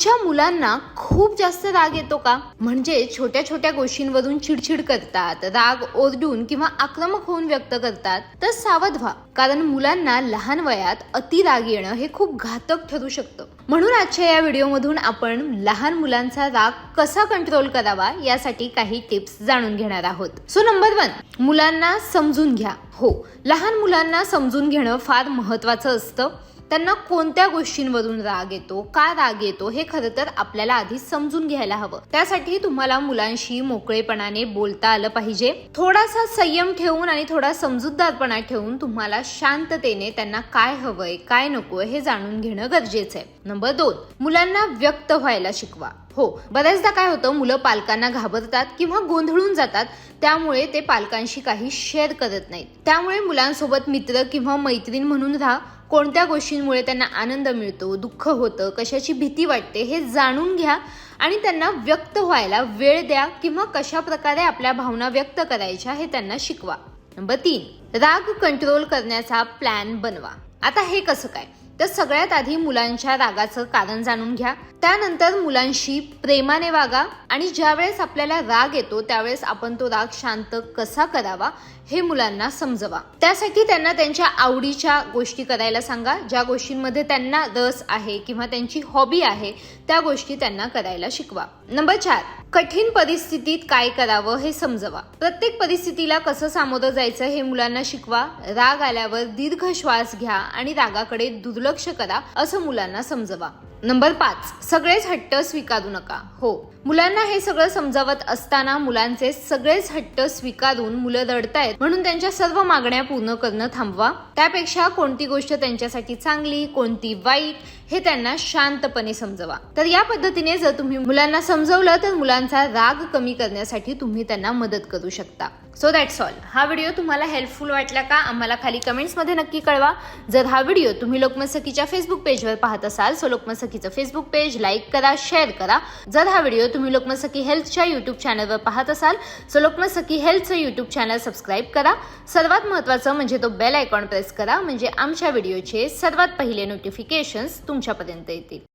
तुमच्या मुलांना खूप जास्त राग येतो का? म्हणजे छोट्या छोट्या गोष्टींवरून चिडचिड करतात राग ओरडून किंवा आक्रमक होऊन व्यक्त करतात. तर सावध व्हा कारण मुलांना लहान वयात अति राग येणं हे खूप घातक ठरू शकतं. म्हणून आजच्या या व्हिडिओमधून आपण लहान मुलांचा राग कसा कंट्रोल करावा यासाठी काही टिप्स जाणून घेणार आहोत. सो नंबर वन मुलांना समजून घ्या. हो लहान मुलांना समजून घेणं फार महत्वाचं असतं. त्यांना कोणत्या गोष्टींवरून राग येतो का राग येतो हे खरं तर आपल्याला आधी समजून घ्यायला हवं. त्यासाठी तुम्हाला मुलांशी मोकळेपणाने बोलता आलं पाहिजे. थोडासा संयम ठेवून आणि थोडा समजूतदारपणा ठेवून तुम्हाला शांततेने त्यांना काय हवंय काय नकोय हे जाणून घेणं गरजेचं आहे. नंबर दोन मुलांना व्यक्त व्हायला शिकवा. हो बऱ्याचदा काय होतं मुलं पालकांना घाबरतात किंवा गोंधळून जातात त्यामुळे ते पालकांशी काही शेअर करत नाहीत. त्यामुळे मुलांसोबत मित्र किंवा मैत्रीण म्हणून राहा कोणत्या गोष्टींमुळे त्यांना आनंद मिळतो दुःख होतं कशाची भीती वाटते हे जाणून घ्या आणि त्यांना व्यक्त व्हायला वेळ द्या किंवा कशा प्रकारे आपल्या भावना व्यक्त करायच्या हे त्यांना शिकवा. नंबर तीन राग कंट्रोल करण्याचा प्लॅन बनवा. आता हे कसं काय? तर सगळ्यात आधी मुलांच्या रागाचं कारण जाणून घ्या. त्यानंतर मुलांशी प्रेमाने वागा आणि ज्यावेळेस आपल्याला राग येतो त्यावेळेस आपण तो राग शांत कसा करावा हे मुलांना समजवा. त्यासाठी त्यांना त्यांच्या आवडीच्या गोष्टी करायला सांगा. ज्या गोष्टींमध्ये त्यांना रस आहे किंवा त्यांची हॉबी आहे त्या गोष्टी त्यांना करायला शिकवा. नंबर चार कठीण परिस्थितीत काय करावं हे समजवा. प्रत्येक परिस्थितीला कसं सामोरं जायचं हे मुलांना शिकवा. राग आल्यावर दीर्घ श्वास घ्या आणि रागाकडे दुर्लक्ष करा असं मुलांना समजवा. नंबर पाच. सगळेच हट्ट स्वीकारू नका. हो. मुलांना हे सगळं समजावत असताना मुलांचे सगळेच हट्ट स्वीकारून मुलं रडतायत म्हणून त्यांच्या सर्व मागण्या पूर्ण करणं थांबवा. त्यापेक्षा कोणती गोष्ट त्यांच्यासाठी चांगली कोणती वाईट हे त्यांना शांतपणे समजवा. तर या पद्धतीने जर तुम्ही मुलांना समजवलं तर मुलांचा राग कमी करण्यासाठी तुम्ही त्यांना मदत करू शकता. सो दॅट्स ऑल हा व्हिडिओ तुम्हाला हेल्पफुल वाटला का आम्हाला खाली कमेंट्समध्ये नक्की कळवा. जर हा व्हिडिओ तुम्ही लोकमत सखीच्या फेसबुक पेजवर पाहत असाल सो लोकमत सखीचं फेसबुक पेज लाईक करा शेअर करा. जर हा व्हिडिओ तुम्ही लोकमत सखी हेल्थच्या युट्यूब चॅनलवर पाहत असाल तर लोकमत सखी हेल्थचं युट्यूब चॅनल सबस्क्राईब करा. सर्वात महत्त्वाचं म्हणजे तो बेल आयकॉन प्रेस करा म्हणजे आमच्या व्हिडिओचे सर्वात पहिले नोटिफिकेशन्स तुमच्यापर्यंत येतील.